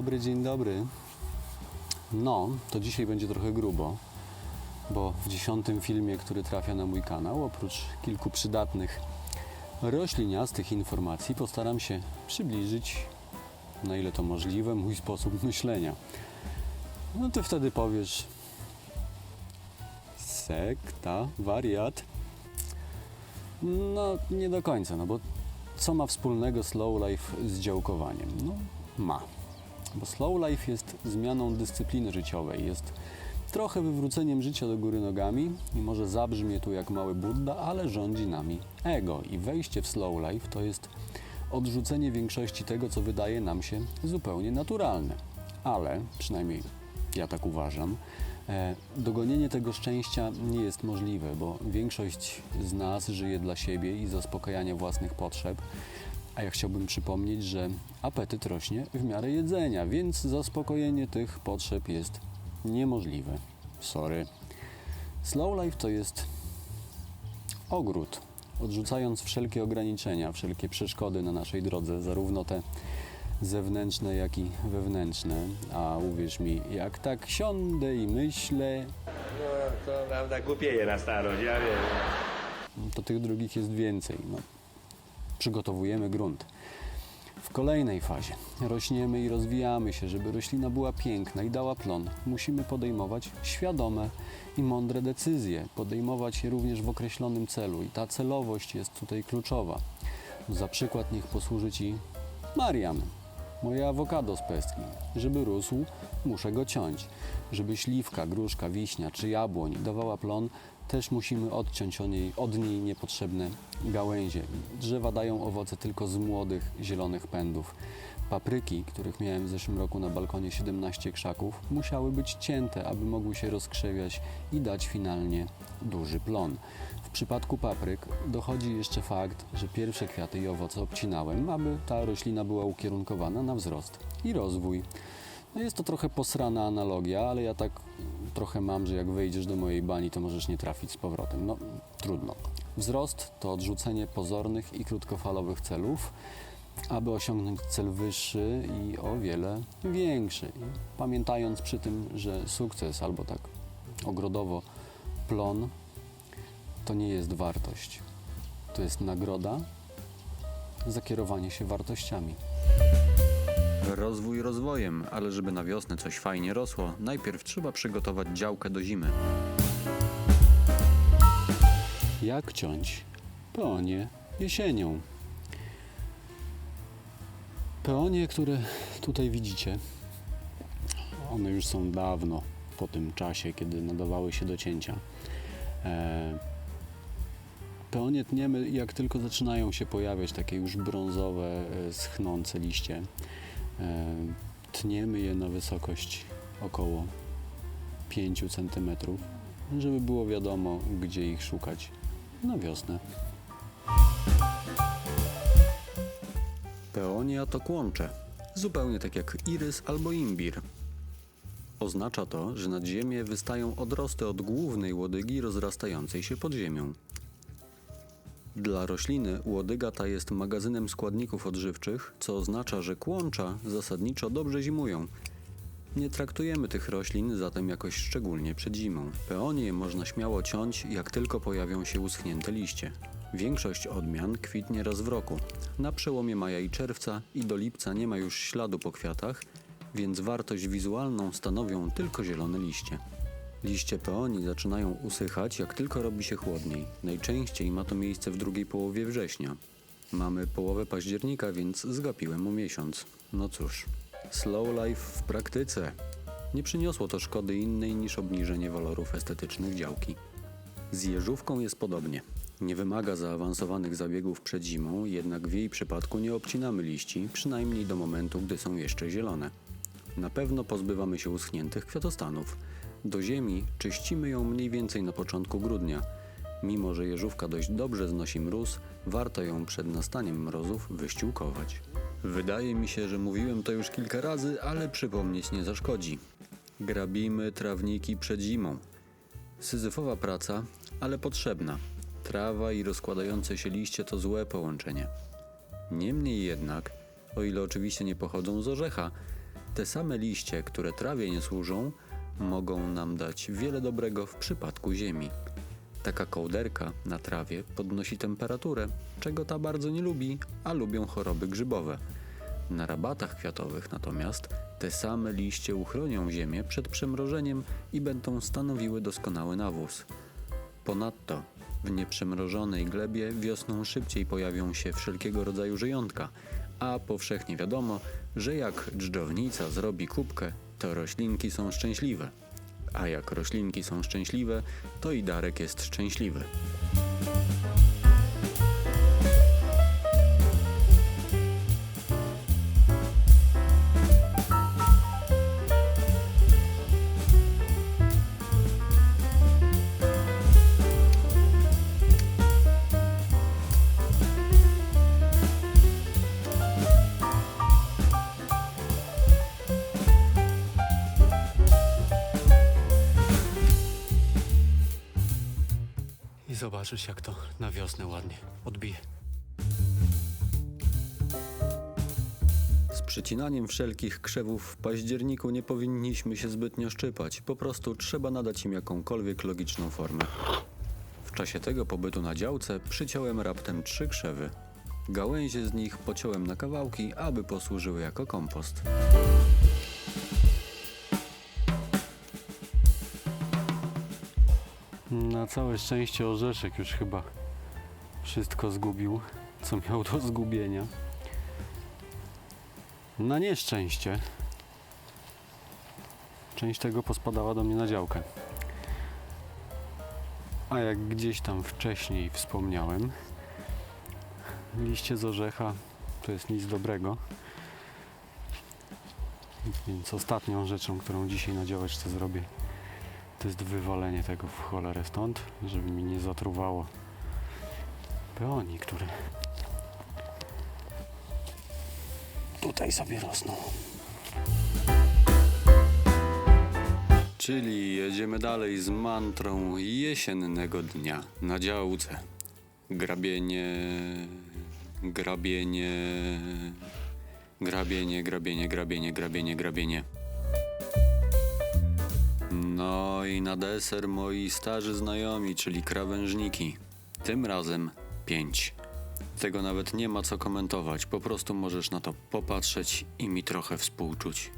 dobry, dzień dobry. No, to dzisiaj będzie trochę grubo, bo w dziesiątym filmie, który trafia na mój kanał, oprócz kilku przydatnych rośliniastych informacji, postaram się przybliżyć, na ile to możliwe, mój sposób myślenia. No ty wtedy powiesz, sekta, wariat. No, nie do końca, no bo co ma wspólnego slow life z działkowaniem? No, ma. Bo slow life jest zmianą dyscypliny życiowej, jest trochę wywróceniem życia do góry nogami i może zabrzmie tu jak mały Buddha, ale rządzi nami ego. I wejście w slow life to jest odrzucenie większości tego, co wydaje nam się zupełnie naturalne. Ale, przynajmniej ja tak uważam, e, dogonienie tego szczęścia nie jest możliwe, bo większość z nas żyje dla siebie i zaspokajania własnych potrzeb. A ja chciałbym przypomnieć, że apetyt rośnie w miarę jedzenia, więc zaspokojenie tych potrzeb jest niemożliwe. Sorry. Slow life to jest ogród. Odrzucając wszelkie ograniczenia, wszelkie przeszkody na naszej drodze, zarówno te zewnętrzne, jak i wewnętrzne. A uwierz mi, jak tak siądę i myślę, No, to prawda, głupieje na starość, ja wiem. to tych drugich jest więcej. No. Przygotowujemy grunt. W kolejnej fazie rośniemy i rozwijamy się, żeby roślina była piękna i dała plon. Musimy podejmować świadome i mądre decyzje, podejmować je również w określonym celu i ta celowość jest tutaj kluczowa. Za przykład niech posłuży Ci Marian, moje awokado z pestki. Żeby rósł, muszę go ciąć. Żeby śliwka, gruszka, wiśnia czy jabłoń dawała plon, też musimy odciąć od niej, od niej niepotrzebne gałęzie. Drzewa dają owoce tylko z młodych, zielonych pędów. Papryki, których miałem w zeszłym roku na balkonie 17 krzaków, musiały być cięte, aby mogły się rozkrzewiać i dać finalnie duży plon. W przypadku papryk dochodzi jeszcze fakt, że pierwsze kwiaty i owoce obcinałem, aby ta roślina była ukierunkowana na wzrost i rozwój. No jest to trochę posrana analogia, ale ja tak trochę mam, że jak wejdziesz do mojej bani, to możesz nie trafić z powrotem. No, trudno. Wzrost to odrzucenie pozornych i krótkofalowych celów, aby osiągnąć cel wyższy i o wiele większy. Pamiętając przy tym, że sukces albo tak ogrodowo plon to nie jest wartość. To jest nagroda za kierowanie się wartościami. Rozwój rozwojem, ale żeby na wiosnę coś fajnie rosło, najpierw trzeba przygotować działkę do zimy. Jak ciąć peonie jesienią? Peonie, które tutaj widzicie, one już są dawno po tym czasie, kiedy nadawały się do cięcia. E, Peonie tniemy, jak tylko zaczynają się pojawiać takie już brązowe, e, schnące liście. E, Tniemy je na wysokość około 5 cm, żeby było wiadomo, gdzie ich szukać na wiosnę. Peonia to kłącze, zupełnie tak jak irys albo imbir. Oznacza to, że nad ziemię wystają odrosty od głównej łodygi rozrastającej się pod ziemią. Dla rośliny łodyga ta jest magazynem składników odżywczych, co oznacza, że kłącza zasadniczo dobrze zimują. Nie traktujemy tych roślin zatem jakoś szczególnie przed zimą. Peonie można śmiało ciąć, jak tylko pojawią się uschnięte liście. Większość odmian kwitnie raz w roku. Na przełomie maja i czerwca i do lipca nie ma już śladu po kwiatach, więc wartość wizualną stanowią tylko zielone liście. Liście peonii zaczynają usychać, jak tylko robi się chłodniej. Najczęściej ma to miejsce w drugiej połowie września. Mamy połowę października, więc zgapiłem o miesiąc. No cóż, slow life w praktyce. Nie przyniosło to szkody innej niż obniżenie walorów estetycznych działki. Z jeżówką jest podobnie. Nie wymaga zaawansowanych zabiegów przed zimą, jednak w jej przypadku nie obcinamy liści, przynajmniej do momentu, gdy są jeszcze zielone. Na pewno pozbywamy się uschniętych kwiatostanów. Do ziemi czyścimy ją mniej więcej na początku grudnia. Mimo, że jeżówka dość dobrze znosi mróz, warto ją przed nastaniem mrozów wyściółkować. Wydaje mi się, że mówiłem to już kilka razy, ale przypomnieć nie zaszkodzi. Grabimy trawniki przed zimą. Syzyfowa praca, ale potrzebna. Trawa i rozkładające się liście to złe połączenie. Niemniej jednak, o ile oczywiście nie pochodzą z orzecha, Te same liście, które trawie nie służą, mogą nam dać wiele dobrego w przypadku ziemi. Taka kołderka na trawie podnosi temperaturę, czego ta bardzo nie lubi, a lubią choroby grzybowe. Na rabatach kwiatowych natomiast te same liście uchronią ziemię przed przemrożeniem i będą stanowiły doskonały nawóz. Ponadto w nieprzemrożonej glebie wiosną szybciej pojawią się wszelkiego rodzaju żyjątka, a powszechnie wiadomo, że jak dżdżownica zrobi kubkę, to roślinki są szczęśliwe. A jak roślinki są szczęśliwe, to i Darek jest szczęśliwy. Zobaczysz, jak to na wiosnę ładnie odbije. Z przycinaniem wszelkich krzewów w październiku nie powinniśmy się zbytnio szczypać, po prostu trzeba nadać im jakąkolwiek logiczną formę. W czasie tego pobytu na działce przyciąłem raptem trzy krzewy. Gałęzie z nich pociąłem na kawałki, aby posłużyły jako kompost. Na całe szczęście Orzeszek już chyba wszystko zgubił, co miał do zgubienia. Na nieszczęście część tego pospadała do mnie na działkę. A jak gdzieś tam wcześniej wspomniałem, liście z orzecha to jest nic dobrego. Więc ostatnią rzeczą, którą dzisiaj na działeczce zrobię, to jest wywalenie tego w cholerę stąd, żeby mi nie zatruwało peoni, które tutaj sobie rosną. Czyli jedziemy dalej z mantrą jesiennego dnia na działce. Grabienie, grabienie, grabienie, grabienie, grabienie, grabienie, grabienie. No i na deser moi starzy znajomi, czyli krawężniki. Tym razem pięć. Tego nawet nie ma co komentować, po prostu możesz na to popatrzeć i mi trochę współczuć.